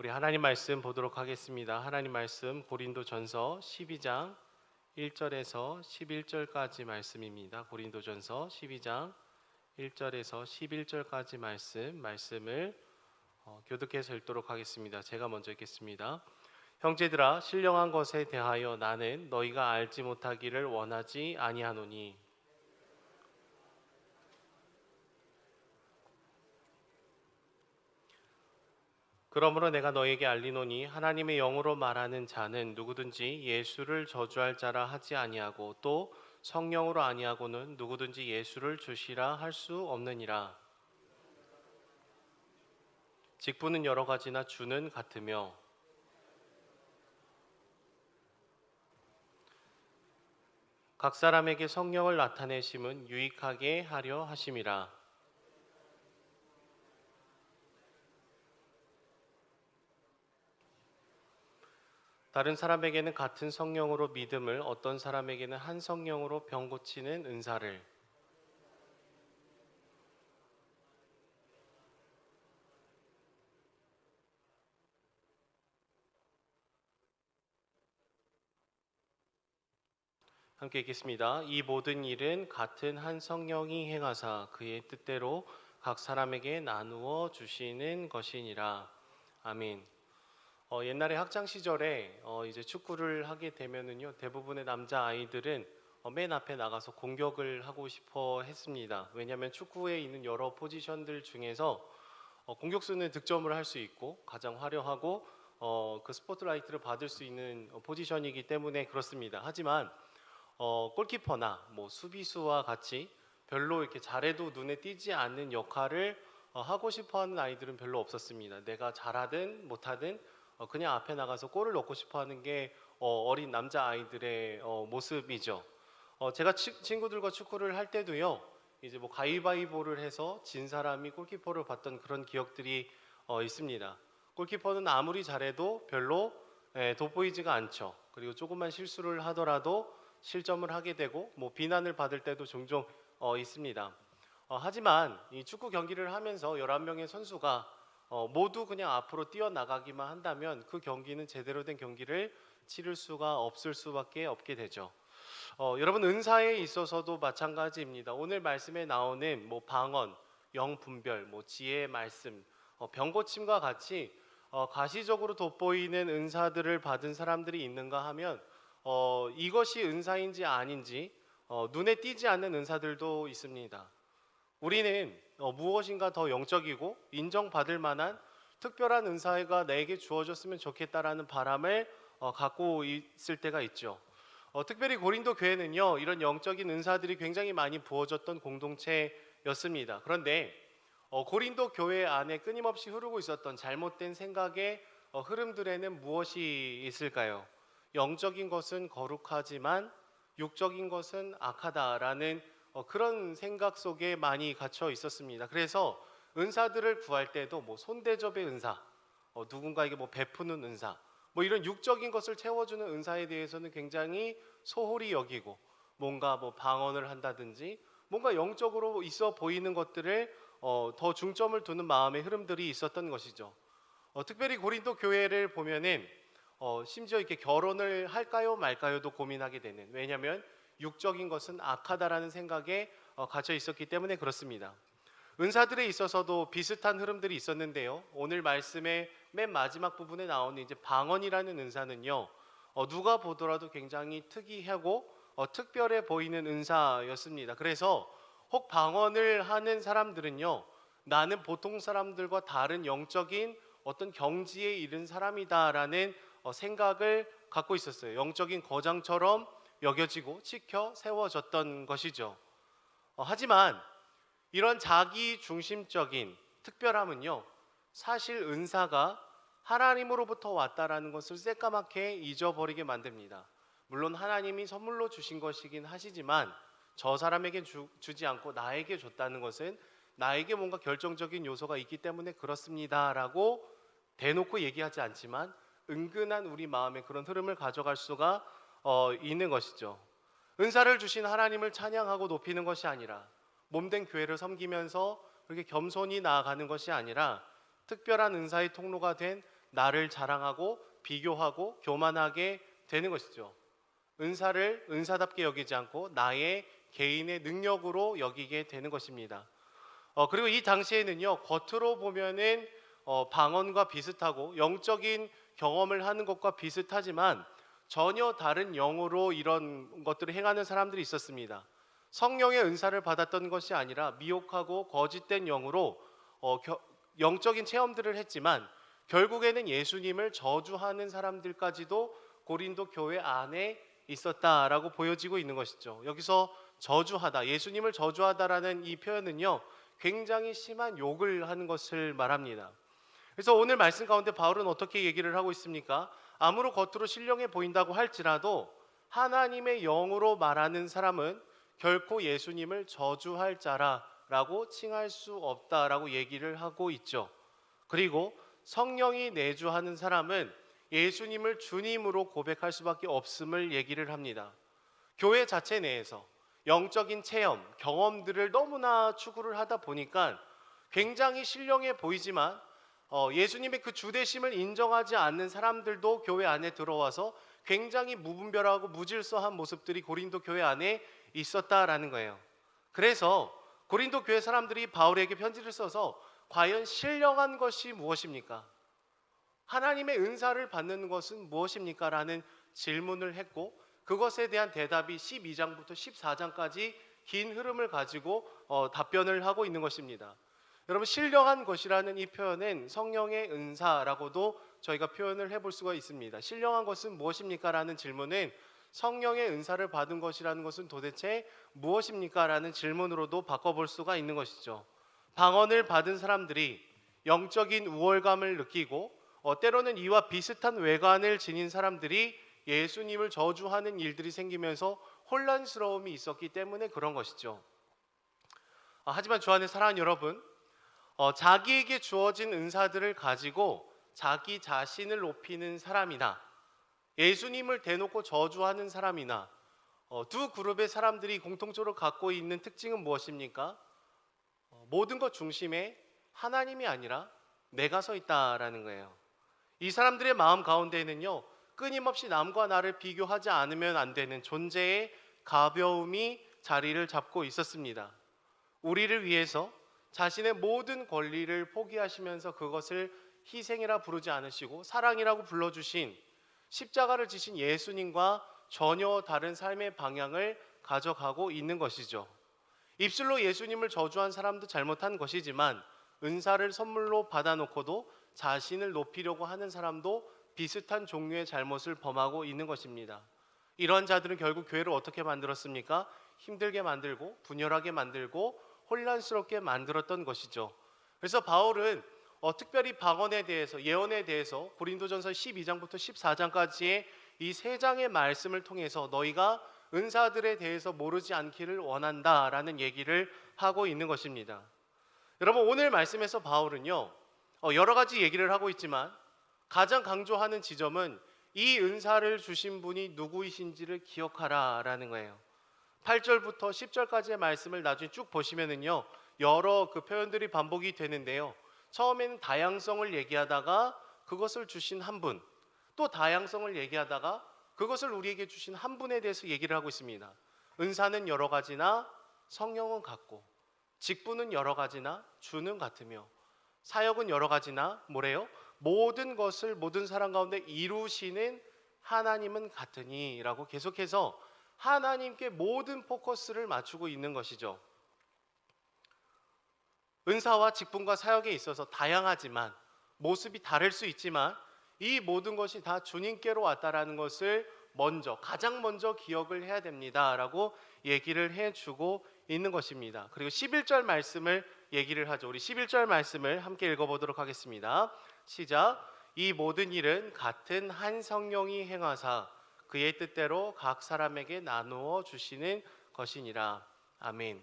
우리 하나님 말씀 보도록 하겠습니다. 하나님 말씀 고린도 전서 12장 1절에서 11절까지 말씀입니다. 고린도 전서 12장 1절에서 11절까지 말씀 말씀을 어, 교독해서 읽도록 하겠습니다. 제가 먼저 읽겠습니다. 형제들아 신령한 것에 대하여 나는 너희가 알지 못하기를 원하지 아니하노니 그러므로 내가 너에게 알리노니 하나님의 영으로 말하는 자는 누구든지 예수를 저주할 자라 하지 아니하고 또 성령으로 아니하고는 누구든지 예수를 주시라 할 수 없느니라. 직분은 여러 가지나 주는 같으며 각 사람에게 성령을 나타내심은 유익하게 하려 하심이라. 다른 사람에게는 같은 성령으로 믿음을 어떤 사람에게는 한 성령으로 병 고치는 은사를 함께 읽겠습니다. 이 모든 일은 같은 한 성령이 행하사 그의 뜻대로 각 사람에게 나누어 주시는 것이니라. 아멘. 어, 옛날에 학창 시절에 어, 이제 축구를 하게 되면은요 대부분의 남자 아이들은 어, 맨 앞에 나가서 공격을 하고 싶어 했습니다. 왜냐하면 축구에 있는 여러 포지션들 중에서 어, 공격수는 득점을 할 수 있고 가장 화려하고 어, 그 스포트라이트를 받을 수 있는 어, 포지션이기 때문에 그렇습니다. 하지만 어, 골키퍼나 뭐 수비수와 같이 별로 이렇게 잘해도 눈에 띄지 않는 역할을 어, 하고 싶어하는 아이들은 별로 없었습니다. 내가 잘하든 못하든 어, 그냥 앞에 나가서 골을 넣고 싶어하는 게 어, 린 남자 아이들의 어, 모습이죠. 어, 제가 치, 친구들과 축구를 할 때도요. 이제 뭐 가위바위보를 해서 진 사람이 골키퍼를 봤던 그런 기억들이 어, 있습니다. 골키퍼는 아무리 잘해도 별로 예, 돋보이지가 않죠. 그리고 조금만 실수를 하더라도 실점을 하게 되고 뭐 비난을 받을 때도 종종 어, 있습니다. 어, 하지만 이 축구 경기를 하면서 11명의 선수가 어, 모두 그냥 앞으로 뛰어나가기만 한다면 그 경기는 제대로 된 경기를 치를 수가 없을 수밖에 없게 되죠. 어, 여러분 은사에 있어서도 마찬가지입니다. 오늘 말씀에 나오는 뭐 방언, 영분별, 뭐 지혜의 말씀, 어, 병고침과 같이 어, 가시적으로 돋보이는 은사들을 받은 사람들이 있는가 하면 어, 이것이 은사인지 아닌지 어, 눈에 띄지 않는 은사들도 있습니다. 우리는 어, 무엇인가 더 영적이고 인정받을 만한 특별한 은사가 내게 주어졌으면 좋겠다라는 바람을 어, 갖고 있을 때가 있죠. 어, 특별히 고린도 교회는요 이런 영적인 은사들이 굉장히 많이 부어졌던 공동체였습니다. 그런데 어, 고린도 교회 안에 끊임없이 흐르고 있었던 잘못된 생각의 어, 흐름들에는 무엇이 있을까요? 영적인 것은 거룩하지만 육적인 것은 악하다라는 어, 그런 생각 속에 많이 갇혀 있었습니다. 그래서 은사들을 구할 때도 뭐 손대접의 은사, 어, 누군가에게 뭐 베푸는 은사, 뭐 이런 육적인 것을 채워주는 은사에 대해서는 굉장히 소홀히 여기고 뭔가 뭐 방언을 한다든지 뭔가 영적으로 있어 보이는 것들을 어, 더 중점을 두는 마음의 흐름들이 있었던 것이죠. 어, 특별히 고린도 교회를 보면은 어, 심지어 이렇게 결혼을 할까요 말까요도 고민하게 되는 왜냐하면 육적인 것은 악하다라는 생각에 어, 갇혀 있었기 때문에 그렇습니다. 은사들에 있어서도 비슷한 흐름들이 있었는데요. 오늘 말씀의 맨 마지막 부분에 나오는 이제 방언이라는 은사는요. 어, 누가 보더라도 굉장히 특이하고 어, 특별해 보이는 은사였습니다. 그래서 혹 방언을 하는 사람들은요. 나는 보통 사람들과 다른 영적인 어떤 경지에 이른 사람이다라는 어, 생각을 갖고 있었어요. 영적인 거장처럼 여겨지고 지켜 세워졌던 것이죠. 어, 하지만 이런 자기 중심적인 특별함은요, 사실 은사가 하나님으로부터 왔다라는 것을 새까맣게 잊어버리게 만듭니다. 물론 하나님이 선물로 주신 것이긴 하시지만 저 사람에게 주, 주지 않고 나에게 줬다는 것은 나에게 뭔가 결정적인 요소가 있기 때문에 그렇습니다라고 대놓고 얘기하지 않지만 은근한 우리 마음에 그런 흐름을 가져갈 수가 어, 있는 것이죠. 은사를 주신 하나님을 찬양하고 높이는 것이 아니라 몸된 교회를 섬기면서 그렇게 겸손히 나아가는 것이 아니라 특별한 은사의 통로가 된 나를 자랑하고 비교하고 교만하게 되는 것이죠. 은사를 은사답게 여기지 않고 나의 개인의 능력으로 여기게 되는 것입니다. 어, 그리고 이 당시에는요 겉으로 보면은 어, 방언과 비슷하고 영적인 경험을 하는 것과 비슷하지만 전혀 다른 영으로 이런 것들을 행하는 사람들이 있었습니다. 성령의 은사를 받았던 것이 아니라 미혹하고 거짓된 영으로 어, 겨- 영적인 체험들을 했지만 결국에는 예수님을 저주하는 사람들까지도 고린도 교회 안에 있었다라고 보여지고 있는 것이죠. 여기서 저주하다, 예수님을 저주하다라는 이 표현은요, 굉장히 심한 욕을 하는 것을 말합니다. 그래서 오늘 말씀 가운데 바울은 어떻게 얘기를 하고 있습니까? 아무로 겉으로 신령해 보인다고 할지라도 하나님의 영으로 말하는 사람은 결코 예수님을 저주할 자라라고 칭할 수 없다라고 얘기를 하고 있죠. 그리고 성령이 내주하는 사람은 예수님을 주님으로 고백할 수밖에 없음을 얘기를 합니다. 교회 자체 내에서 영적인 체험, 경험들을 너무나 추구를 하다 보니까 굉장히 신령해 보이지만 어, 예수님의 그 주대심을 인정하지 않는 사람들도 교회 안에 들어와서 굉장히 무분별하고 무질서한 모습들이 고린도 교회 안에 있었다라는 거예요. 그래서 고린도 교회 사람들이 바울에게 편지를 써서 과연 신령한 것이 무엇입니까? 하나님의 은사를 받는 것은 무엇입니까? 라는 질문을 했고 그것에 대한 대답이 12장부터 14장까지 긴 흐름을 가지고 어, 답변을 하고 있는 것입니다. 여러분 신령한 것이라는 이 표현은 성령의 은사라고도 저희가 표현을 해볼 수가 있습니다. 신령한 것은 무엇입니까? 라는 질문은 성령의 은사를 받은 것이라는 것은 도대체 무엇입니까? 라는 질문으로도 바꿔볼 수가 있는 것이죠. 방언을 받은 사람들이 영적인 우월감을 느끼고 어, 때로는 이와 비슷한 외관을 지닌 사람들이 예수님을 저주하는 일들이 생기면서 혼란스러움이 있었기 때문에 그런 것이죠. 아, 하지만 주 안에 사랑하는 여러분, 어, 자기에게 주어진 은사들을 가지고 자기 자신을 높이는 사람이나 예수님을 대놓고 저주하는 사람이나 어, 두 그룹의 사람들이 공통적으로 갖고 있는 특징은 무엇입니까? 어, 모든 것 중심에 하나님이 아니라 내가 서 있다라는 거예요. 이 사람들의 마음 가운데에는요 끊임없이 남과 나를 비교하지 않으면 안 되는 존재의 가벼움이 자리를 잡고 있었습니다. 우리를 위해서 자신의 모든 권리를 포기하시면서 그것을 희생이라 부르지 않으시고 사랑이라고 불러주신 십자가를 지신 예수님과 전혀 다른 삶의 방향을 가져가고 있는 것이죠. 입술로 예수님을 저주한 사람도 잘못한 것이지만 은사를 선물로 받아놓고도 자신을 높이려고 하는 사람도 비슷한 종류의 잘못을 범하고 있는 것입니다. 이런 자들은 결국 교회를 어떻게 만들었습니까? 힘들게 만들고 분열하게 만들고 혼란스럽게 만들었던 것이죠. 그래서 바울은 어, 특별히 방언에 대해서 예언에 대해서 고린도전서 12장부터 14장까지의 이 세 장의 말씀을 통해서 너희가 은사들에 대해서 모르지 않기를 원한다라는 얘기를 하고 있는 것입니다. 여러분 오늘 말씀에서 바울은요 어, 여러 가지 얘기를 하고 있지만 가장 강조하는 지점은 이 은사를 주신 분이 누구이신지를 기억하라라는 거예요. 8절부터 10절까지의 말씀을 나중에 쭉 보시면은요 여러 그 표현들이 반복이 되는데요. 처음에는 다양성을 얘기하다가 그것을 주신 한 분, 또 다양성을 얘기하다가 그것을 우리에게 주신 한 분에 대해서 얘기를 하고 있습니다. 은사는 여러 가지나 성령은 같고 직분은 여러 가지나 주는 같으며 사역은 여러 가지나 뭐래요? 모든 것을 모든 사람 가운데 이루시는 하나님은 같으니라고 계속해서 하나님께 모든 포커스를 맞추고 있는 것이죠. 은사와 직분과 사역에 있어서 다양하지만 모습이 다를 수 있지만 이 모든 것이 다 주님께로 왔다라는 것을 먼저 가장 먼저 기억을 해야 됩니다라고 얘기를 해 주고 있는 것입니다. 그리고 11절 말씀을 얘기를 하죠. 우리 11절 말씀을 함께 읽어 보도록 하겠습니다. 시작. 이 모든 일은 같은 한 성령이 행하사 그의 뜻대로 각 사람에게 나누어 주시는 것이니라. 아멘.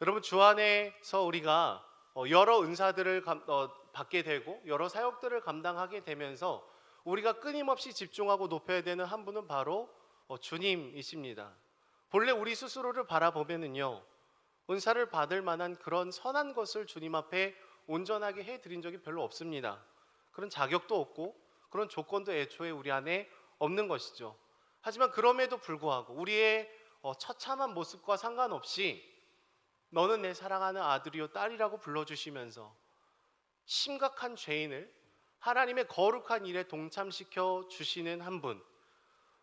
여러분 주 안에서 우리가 어, 여러 은사들을 감- 어, 받게 되고 여러 사역들을 감당하게 되면서 우리가 끊임없이 집중하고 높여야 되는 한 분은 바로 어, 주님이십니다. 본래 우리 스스로를 바라보면은요 은사를 받을 만한 그런 선한 것을 주님 앞에 온전하게 해드린 적이 별로 없습니다. 그런 자격도 없고 그런 조건도 애초에 우리 안에 없는 것이죠. 하지만 그럼에도 불구하고 우리의 어, 처참한 모습과 상관없이 너는 내 사랑하는 아들이요 딸이라고 불러주시면서 심각한 죄인을 하나님의 거룩한 일에 동참시켜 주시는 한 분,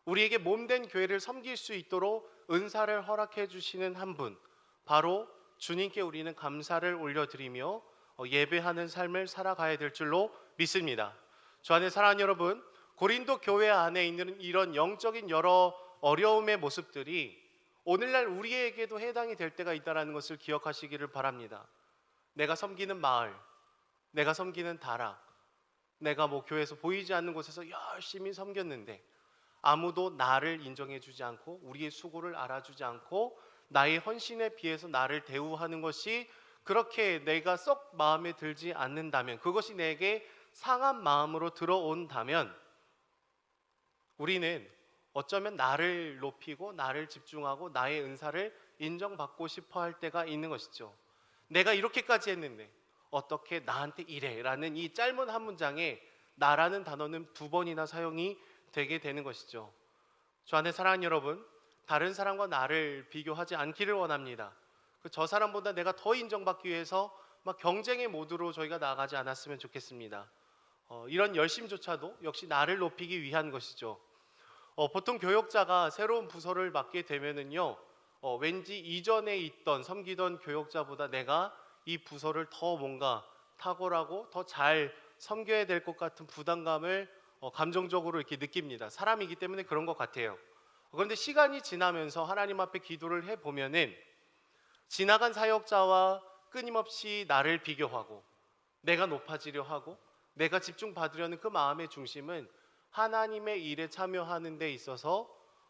우리에게 몸된 교회를 섬길 수 있도록 은사를 허락해 주시는 한 분, 바로 주님께 우리는 감사를 올려드리며 어, 예배하는 삶을 살아가야 될 줄로 믿습니다. 주 안에 사랑하는 여러분, 고린도 교회 안에 있는 이런 영적인 여러 어려움의 모습들이 오늘날 우리에게도 해당이 될 때가 있다는 것을 기억하시기를 바랍니다. 내가 섬기는 마을, 내가 섬기는 다락, 내가 뭐 교회에서 보이지 않는 곳에서 열심히 섬겼는데 아무도 나를 인정해 주지 않고 우리의 수고를 알아주지 않고 나의 헌신에 비해서 나를 대우하는 것이 그렇게 내가 썩 마음에 들지 않는다면 그것이 내게 상한 마음으로 들어온다면 우리는 어쩌면 나를 높이고 나를 집중하고 나의 은사를 인정받고 싶어 할 때가 있는 것이죠. 내가 이렇게까지 했는데 어떻게 나한테 이래라는 이 짧은 한 문장에 나라는 단어는 두 번이나 사용이 되게 되는 것이죠. 주 안에 사랑하는 여러분, 다른 사람과 나를 비교하지 않기를 원합니다. 그저 사람보다 내가 더 인정받기 위해서 막 경쟁의 모드로 저희가 나아가지 않았으면 좋겠습니다. 어, 이런 열심조차도 역시 나를 높이기 위한 것이죠. 어, 보통 교역자가 새로운 부서를 맡게 되면은요, 어, 왠지 이전에 있던 섬기던 교역자보다 내가 이 부서를 더 뭔가 탁월하고 더 잘 섬겨야 될 것 같은 부담감을 어, 감정적으로 이렇게 느낍니다. 사람이기 때문에 그런 것 같아요. 그런데 시간이 지나면서 하나님 앞에 기도를 해 보면은 지나간 사역자와 끊임없이 나를 비교하고 내가 높아지려 하고 내가 집중 받으려는 그 마음의 중심은 하나님의 일에 참여하는 데 있어서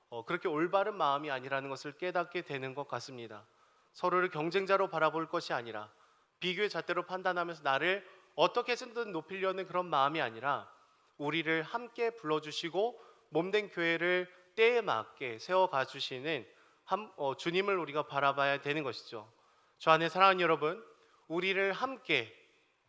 어, 그렇게 올바른 마음이 아니라는 것을 깨닫게 되는 것 같습니다. 서로를 경쟁자로 바라볼 것이 아니라 비교의 잣대로 판단하면서 나를 어떻게 해서든 높이려는 그런 마음이 아니라 우리를 함께 불러주시고 몸된 교회를 때에 맞게 세워가 주시는 한- 어, 주님을 우리가 바라봐야 되는 것이죠. 주 안에 사랑하는 여러분, 우리를 함께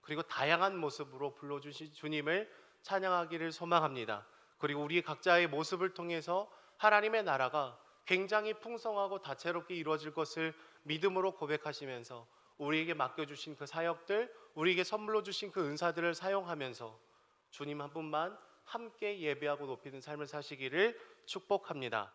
그리고 다양한 모습으로 불러주신 주님을 찬양하기를 소망합니다. 그리고 우리 각자의 모습을 통해서 하나님의 나라가 굉장히 풍성하고 다채롭게 이루어질 것을 믿음으로 고백하시면서 우리에게 맡겨주신 그 사역들, 우리에게 선물로 주신 그 은사들을 사용하면서 주님 한 분만 함께 예배하고 높이는 삶을 사시기를 축복합니다.